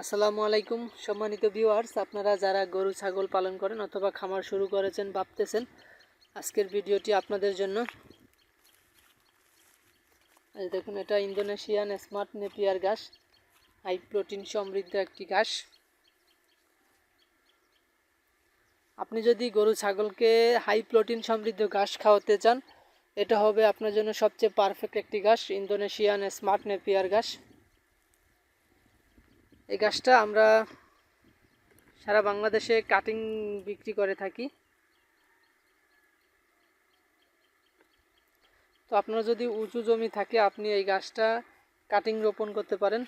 আসসালামু আলাইকুম, সম্মানিত ভিউয়ার্স আপনারা যারা গরু, ছাগল পালন করেন অথবা খামার শুরু করেছেন, ভাবতেছেন আজকের ভিডিওটি আপনাদের জন্য। দেখুন, এটা ইন্দোনেশিয়ান স্মার্ট নেপিয়ার ঘাস, হাই প্রোটিন সমৃদ্ধ একটি ঘাস। আপনি যদি গরু, ছাগলকে হাই প্রোটিন সমৃদ্ধ ঘাস খাওয়াতে চান, এটা হবে আপনার জন্য সবচেয়ে পারফেক্ট একটি ঘাস, ইন্দোনেশিয়ান স্মার্ট নেপিয়ার ঘাস। এই গাছটা আমরা সারা বাংলাদেশে কাটিং বিক্রি করে থাকি। তো আপনার যদি উঁচু জমি থাকে, আপনি এই গাছটা কাটিং রোপণ করতে পারেন।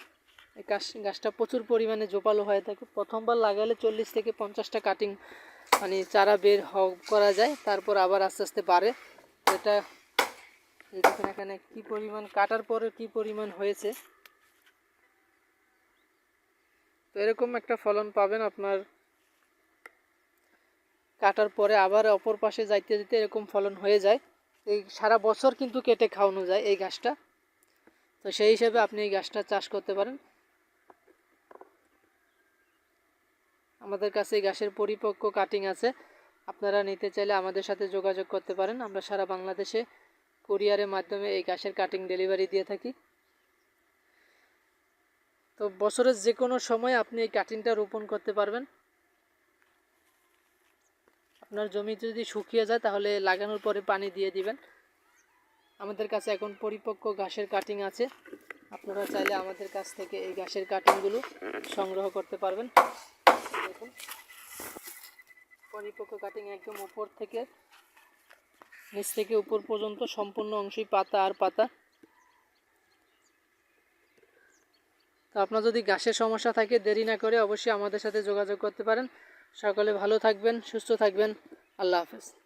এই গাছ, গাছটা প্রচুর পরিমাণে জোপালো হয়ে থাকে। প্রথমবার লাগালে চল্লিশ থেকে পঞ্চাশটা কাটিং মানে চারা বের হ করা যায়, তারপর আবার আস্তে আস্তে বাড়ে। এটা দেখুন এখানে কী পরিমাণ, কাটার পরে কী পরিমাণ হয়েছে। তো এরকম একটা ফলন পাবেন আপনার। কাটার পরে আবার অপর পাশে যাইতে যেতে এরকম ফলন হয়ে যায়। এই সারা বছর কিন্তু কেটে খাওয়ানো যায় এই গাছটা। তো সেই হিসেবে আপনি এই গাছটা চাষ করতে পারেন। আমাদের কাছে এই গাছের পরিপক্ক কাটিং আছে। আপনারা নিতে চাইলে আমাদের সাথে যোগাযোগ করতে পারেন। আমরা সারা বাংলাদেশে কুরিয়ারের মাধ্যমে এই গাছের কাটিং ডেলিভারি দিয়ে থাকি। তো বছরের যে কোনো সময় আপনি এই কাটিংটা রোপণ করতে পারবেন। আপনার জমি যদি শুকিয়ে যায়, তাহলে লাগানোর পরে পানি দিয়ে দিবেন। আমাদের কাছে এখন পরিপক্ক ঘাসের কাটিং আছে। আপনারা চাইলে আমাদের কাছ থেকে এই ঘাসের কাটিংগুলো সংগ্রহ করতে পারবেন। দেখুন। পরিপক্ক কাটিং একদম উপর থেকে, নিচ থেকে উপর পর্যন্ত সম্পূর্ণ অংশই পাতা আর পাতা। তো আপনার যদি গ্যাসের সমস্যা থাকে, দেরি না করে অবশ্যই আমাদের সাথে যোগাযোগ করতে পারেন। সকলে ভালো থাকবেন, সুস্থ থাকবেন। আল্লাহ হাফেজ।